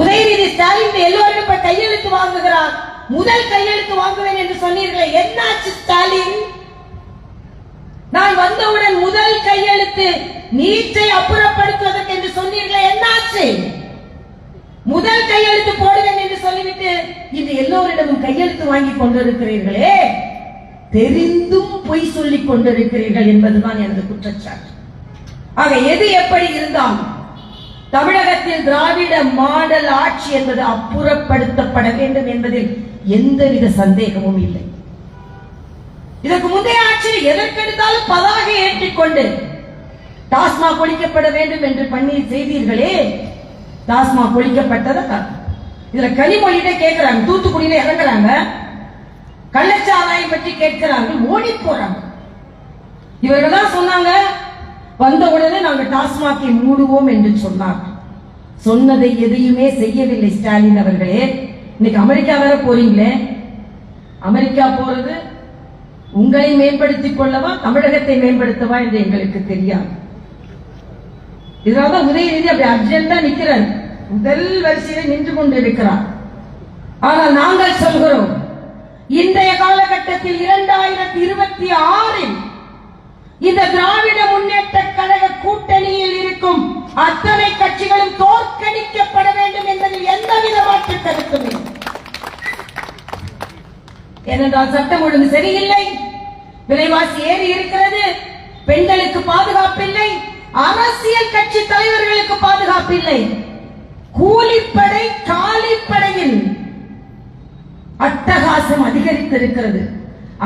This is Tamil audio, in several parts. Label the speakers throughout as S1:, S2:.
S1: உதயநிதி ஸ்டாலின் எல்லோரும் இப்ப கையெழுத்து வாங்குகிறார். முதல் கையெழுத்து வாங்குவேன் என்று சொன்னீர்களே என்னாச்சு ஸ்டாலின்? நான் வந்தவுடன் முதல் கையெழுத்து நீச்சை அப்புறப்படுத்துவதற்கு என்று சொன்னீர்களே என்னாச்சு? முதல் கையெழுத்து போடுவேன் என்று சொல்லிவிட்டு இன்று எல்லோரிடமும் கையெழுத்து வாங்கி கொண்டிருக்கிறீர்களே. தெரிந்தும் பொய் சொல்லிக் கொண்டிருக்கிறீர்கள் என்பதுதான் எனது குற்றச்சாட்டு. ஆக எது எப்படி இருந்தாலும் தமிழகத்தில் திராவிட மாடல் ஆட்சி என்பது அப்புறப்படுத்தப்பட வேண்டும் என்பதில் எந்தவித சந்தேகமும் இல்லை. இதற்கு முந்தைய ஆட்சியில் எதற்கெடுத்தாலும் பதாகை ஏற்றிக்கொண்டு டாஸ்மாக் ஒழிக்கப்பட வேண்டும் என்று பண்ணி செய்தீர்களே டாஸ்மாக் ஒழிக்கப்பட்டதா? இதுல கனிமொழியிட்ட கேட்கிறாங்க தூத்துக்குடியில இறங்குறாங்க கள்ளச்சாராயம் பற்றி கேட்கிறாங்க ஓடி போறாங்க. இவர்கள் தான் சொன்னாங்க வந்த உடனே நாங்கள் டாஸ்மாகை மூடுவோம் என்று சொன்னார். சொன்னதை எதையுமே செய்யவில்லை ஸ்டாலின் அவர்களே. இன்னைக்கு அமெரிக்கா வேற போறீங்களே? அமெரிக்கா போறது உங்களை மேம்படுத்திக் கொள்ளவா தமிழகத்தை மேம்படுத்தவா என்று எங்களுக்கு தெரியாது. இதனால்தான் உதயநிதி அப்படி அர்ஜென்டா நிக்கிறார். முதல் வரிசையில நின்று கொண்டு இருக்கிறார். ஆனால் நாங்கள் சொல்கிறோம் இன்றைய காலகட்டத்தில் இரண்டாயிரத்தி இருபத்தி ஆறில் இந்த திராவிட அத்தனை கட்சிகளும் தோற்கடிக்கப்பட வேண்டும் என்பதில் எந்தவித மாற்று கருத்தும் ஏனென்றால் சட்டம் ஒழுங்கு சரியில்லை விலைவாசி ஏறி இருக்கிறது பெண்களுக்கு பாதுகாப்பில்லை அரசியல் கட்சி தலைவர்களுக்கு பாதுகாப்பில்லை. கூலிப்படை காலிப்படையில் அட்டகாசம் அதிகரித்திருக்கிறது.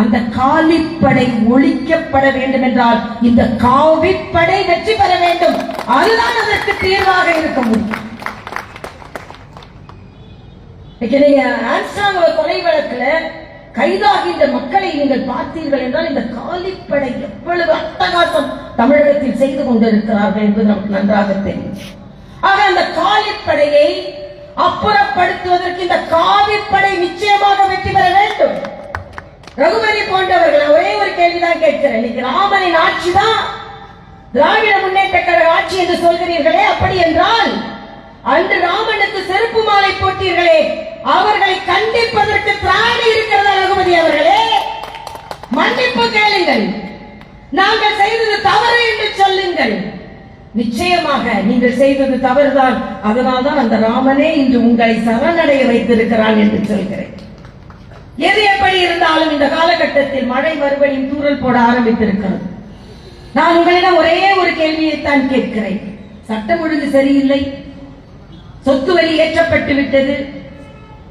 S1: அந்த காலிப்படை ஒழிக்கப்பட வேண்டும் என்றால் இந்த காவிப்படை வெற்றி பெற வேண்டும். அதுதான் அதற்கு தீர்வாக இருக்க முடியும். நீங்க கொலை வழக்குல கைதாகின்ற மக்களை நீங்கள் பார்த்தீர்கள் என்றால் இந்த காலிப்படை எவ்வளவு அட்டகாசம் தமிழகத்தில் செய்து கொண்டிருக்கிறார்கள் என்பது நமக்கு நன்றாக தெரியும். ஆக அந்த காலிப்படையை அப்புறப்படுத்துவதற்கு இந்த காவிப்படை நிச்சயமாக வெற்றி பெற வேண்டும். ரகுபதி போன்றவர்கள் ஒரே ஒரு கேள்விதான் கேட்கிறேன். இன்னைக்கு ராமனின் ஆட்சிதான் திராவிட முன்னேற்ற கழக ஆட்சி என்று சொல்கிறீர்களே அப்படி என்றால் அன்று ராமனுக்கு செருப்பு மாலை போட்டீர்களே அவர்களை கண்டிப்பதற்கு திராணி இருக்கிறதா ரகுபதி அவர்களே? மன்னிப்பு கேளுங்கள். நாங்கள் செய்தது தவறு என்று சொல்லுங்கள். நிச்சயமாக நீங்கள் செய்தது தவறுதான். அதனால்தான் அந்த ராமனே இன்று உங்களை சரணடைய வைத்திருக்கிறான் என்று சொல்கிறேன். எது எப்படி இருந்தாலும் இந்த காலகட்டத்தில் மழை மறுபடியும் தூரல் போட ஆரம்பித்திருக்கிறது. நான் உங்களிடம் ஒரே ஒரு கேள்வியைத்தான் கேட்கிறேன். சட்டம் ஒழுங்கு சரியில்லை. சொத்து வரி ஏற்றப்பட்டு விட்டது.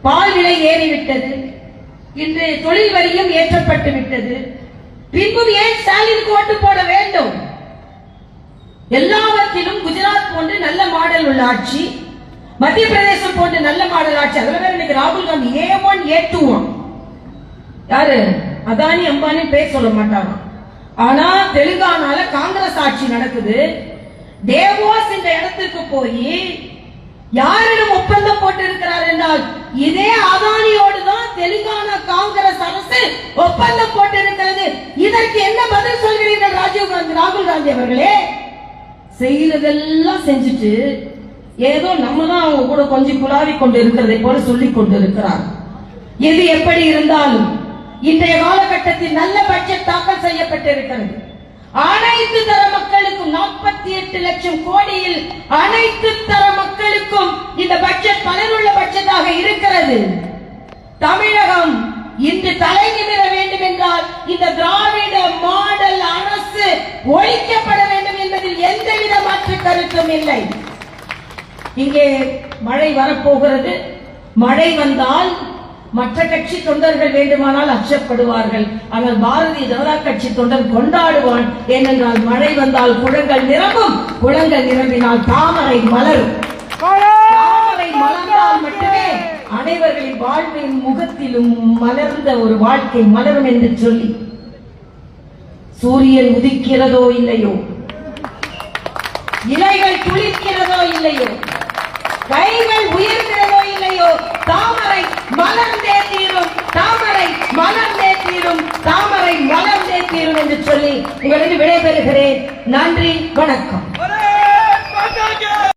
S1: பால் விலை ஏறிவிட்டது. இன்று தொழில் வரியும் ஏற்றப்பட்டு விட்டது. பின்பும் ஏன் ஸ்டாலினுக்கு ஓட்டு போட வேண்டும்? எல்லாவற்றிலும் குஜராத் போன்று நல்ல மாடல் உள்ள ஆட்சி மத்திய பிரதேசம் போன்று நல்ல மாடல் ஆட்சி அதுல எனக்கு இன்னைக்கு ராகுல் Gandhi. A one A two யாரு? அதானி அம்பானி பேர் சொல்ல மாட்டாங்க ஆனா தெலுங்கானால காங்கிரஸ் ஆட்சி நடக்குது. தேவோஸ் இந்த இடத்துக்கு போய் யாரிடம் ஒப்பந்தம் போட்டு இருக்கிறார் என்றால் இதே அதானியோடு தான் தெலுங்கானா காங்கிரஸ் அரசு ஒப்பந்தம் போட்டு இருக்கிறது இதற்கு என்ன பதில் சொல்கிறீர்கள் ராஜீவ் காந்தி ராகுல் காந்தி அவர்களே? செய்யறதெல்லாம் செஞ்சுட்டு ஏதோ நம்ம தான் அவங்க கூட கொஞ்சம் குழாவி கொண்டு இருக்கிறதை போல சொல்லி கொண்டு இருக்கிறார் எது எப்படி இருந்தாலும் இன்றைய காலகட்டத்தில் நல்ல பட்ஜெட் தாக்கல் செய்யப்பட்டிருக்கிறது. அனைத்து தர மக்களுக்கும் நாற்பத்தி எட்டு லட்சம் கோடியில் அனைத்து தர மக்களுக்கும் இந்த பட்ஜெட் பலனுள்ள பட்ஜெட்டாக இருக்கிறது. தமிழகம் இன்று தலை நிமிர வேண்டும் என்றால் இந்த திராவிட மாடல் அரசு ஒழிக்கப்பட வேண்டும் என்பதில் எந்தவித மாற்று கருத்தும் இல்லை. இங்கே மழை வரப்போகிறது. மழை வந்தால் மற்ற கட்சி தொண்டர்கள் வேண்டுமானால் அச்சப்படுவார்கள். ஆனால் பாரதிய ஜனதா கட்சி தொண்டர் கொண்டாடுவான். ஏனென்றால் மழை வந்தால் குளங்கள் நிரம்பும் குளங்கள் நிரம்பினால் தாமரை மலரும். தாமரை மலர்ந்தால் மட்டுமே அனைவர்களின் வாழ்வின் முகத்திலும் மலர்ந்த ஒரு வாழ்க்கை மலரும் என்று சொல்லி. சூரியன் உதிக்கிறதோ இல்லையோ? இலைகள் துளிக்கிறதோ இல்லையோ? கைகள் உயர்கிறதோ இல்லையோ தாமரை மலர்ந்தே தீரும். தாமரை மலர்ந்தே தீரும். தாமரை மலர்ந்தே தீரும் என்று சொல்லி உங்களுக்கு விடைபெறுகிறேன். நன்றி வணக்கம்.